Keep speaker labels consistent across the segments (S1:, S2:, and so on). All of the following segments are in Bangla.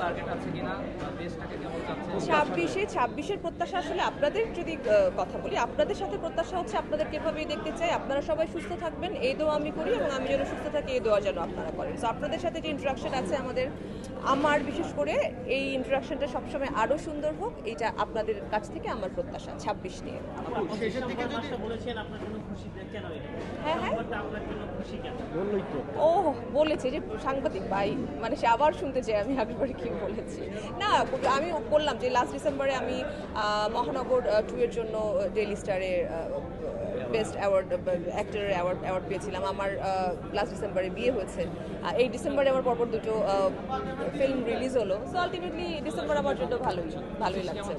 S1: টার্গেট আছে কিনা বেস্টটাকে কেমন যাচ্ছে
S2: ছাব্বিশে ছাব্বিশের প্রত্যাশা আসলে আপনাদের যদি কথা বলি আপনাদের সাথে প্রত্যাশা হচ্ছে আপনাদেরকে এভাবেই দেখতে চাই। আপনারা সবাই সুস্থ থাকবেন এই দোয়া আমি করি এবং আমি যেন সুস্থ থাকি এই দোয়া যেন আপনারা করেন। তো আপনাদের সাথে যে ইন্টারাকশন আছে আমাদের আমার বিশেষ করে এই ইন্টারাকশনটা সবসময় আরও সুন্দর হোক এইটা আপনাদের কাছ থেকে আমার প্রত্যাশা ছাব্বিশ নিয়ে।
S3: এটা?
S2: হ্যাঁ হ্যাঁ। ও বলেছে যে সাংবাদিক ভাই মানে সে আবার শুনতে চাই আমি আগেরবারে কি বলেছি। না আমি বললাম যে লাস্ট ডিসেম্বরে আমি মহানগর টু এর জন্য ডেইলি স্টারে বেস্ট অ্যাওয়ার্ড অ্যাক্টরের অ্যাওয়ার্ড অ্যাওয়ার্ড পেয়েছিলাম। আমার লাস্ট ডিসেম্বরে বিয়ে হয়েছে। এই ডিসেম্বরে আমার পরপর দুটো ফিল্ম রিলিজ হলো। সো আলটিমেটলি ডিসেম্বর আমার জন্য ভালোই ভালোই লাগছে।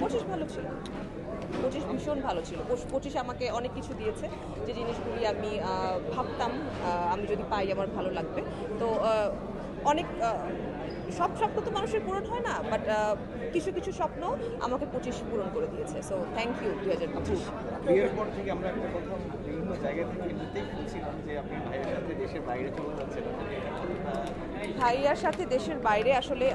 S2: পঁচিশ ভালো ছিল। পঁচিশ ভীষণ ভালো ছিল। পঁচিশ আমাকে অনেক কিছু দিয়েছে। যে জিনিসগুলি আমি ভাবতাম আমি যদি পাই আমার ভালো লাগবে। তো অনেক সব স্বপ্ন তো মানুষের পূরণ হয় না বাট কিছু কিছু স্বপ্ন আমাকে পঁচিশ পূরণ করে দিয়েছে সো থ্যাংক ইউ দুই হাজার পঁচিশ।
S4: বিয়ের পর থেকে আমরা একটা কথা বিভিন্ন জায়গা থেকে এমনিতেই শুনছিলাম যে আপনি ভাইয়ের সাথে দেশের বাইরে চলে যাচ্ছেন।
S2: ভাইয়ার সাথে দেশের বাইরে আসলে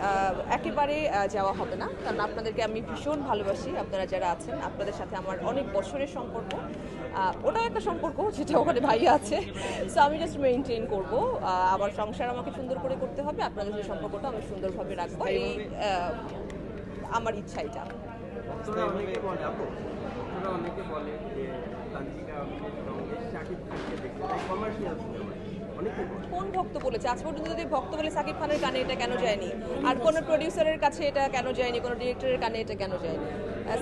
S2: একেবারে যাওয়া হবে না কারণ আপনাদেরকে আমি ভীষণ ভালোবাসি আপনারা যারা আছেন আপনাদের সাথে আমার অনেক বছরের সম্পর্ক ওটাও একটা সম্পর্ক যেটা ওখানে ভাইয়া আছে সো আমি জাস্ট মেনটেন করব আমার সংসার আমাকে সুন্দর করে করতে হবে। আপনাদের সেই সম্পর্কটা আমি সুন্দরভাবে রাখব এই আমার ইচ্ছা এটা।
S5: অনেকে বলে যে
S2: কোন ভক্ত বলেছে? আজ পর্যন্ত যদি ভক্ত বলে সাকিব খানের কানে এটা কেন যায়নি? আর কোন প্রডিউসারের কাছে এটা কেন যায়নি? কোনো ডিরেক্টরের কানে এটা কেন যায়নি?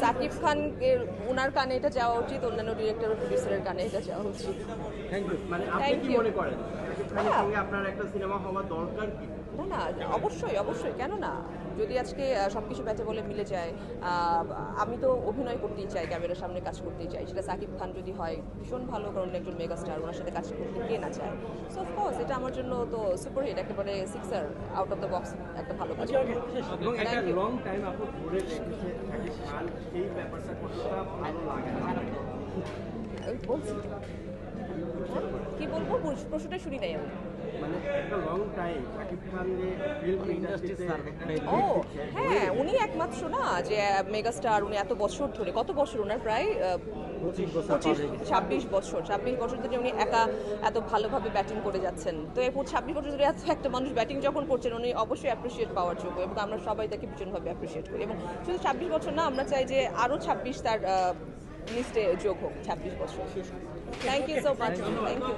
S2: সাকিব খান এর ওনার কানে এটা যাওয়া উচিত অন্যান্য ডিরেক্টর প্রডিউসারের কানে এটা যাওয়া উচিত।
S5: থ্যাংক ইউ মানে আপনি কি মনে করেন? শাকিব
S2: হ্যাঁ।
S5: সঙ্গে আপনার একটা সিনেমা হওয়া দরকার কি?
S2: না না অবশ্যই অবশ্যই। কেন না যদি আজকে সব কিছু ব্যাচে বলে মিলে যায় আমি তো অভিনয় করতেই চাই ক্যামেরার সামনে কাজ করতেই চাই। সেটা সাকিব খান যদি হয় ভীষণ ভালো কারণ একজন মেগাস্টার ওনার সাথে কাজ করতে কে না চায়? সো অফকোর্স এটা আমার জন্য তো সুপার হিট একেবারে sixer out of the box একটা ভালো কাজ
S5: এই ব্যাপারটা কতটা ভালো লাগে
S2: কি বলব? প্রশ- প্রশ্নটা শুনি নাই আমি।
S5: মানে একটা লং টাইম শাকিব খান যে ফিল্ম ইন্ডাস্ট্রিতে
S2: ও হ্যাঁ উনি একমাত্র না যে মেগাস্টার উনি এত বছর ধরে কত বছর ওনার প্রায় পঁচিশ ছাব্বিশ বছর ছাব্বিশ বছর ধরে উনি একা এত ভালোভাবে ব্যাটিং করে যাচ্ছেন। তো এই ছাব্বিশ বছর ধরে এত একটা মানুষ ব্যাটিং যখন করছেন উনি অবশ্যই অ্যাপ্রিসিয়েট পাওয়ার যোগ্য এবং আমরা সবাই তাকে ভীষণভাবে অ্যাপ্রিসিয়েট করি। এবং শুধু ছাব্বিশ বছর না আমরা চাই যে আরও ছাব্বিশ তার লিস্টে যোগ হোক ছাব্বিশ বছর। Thank you so much thank you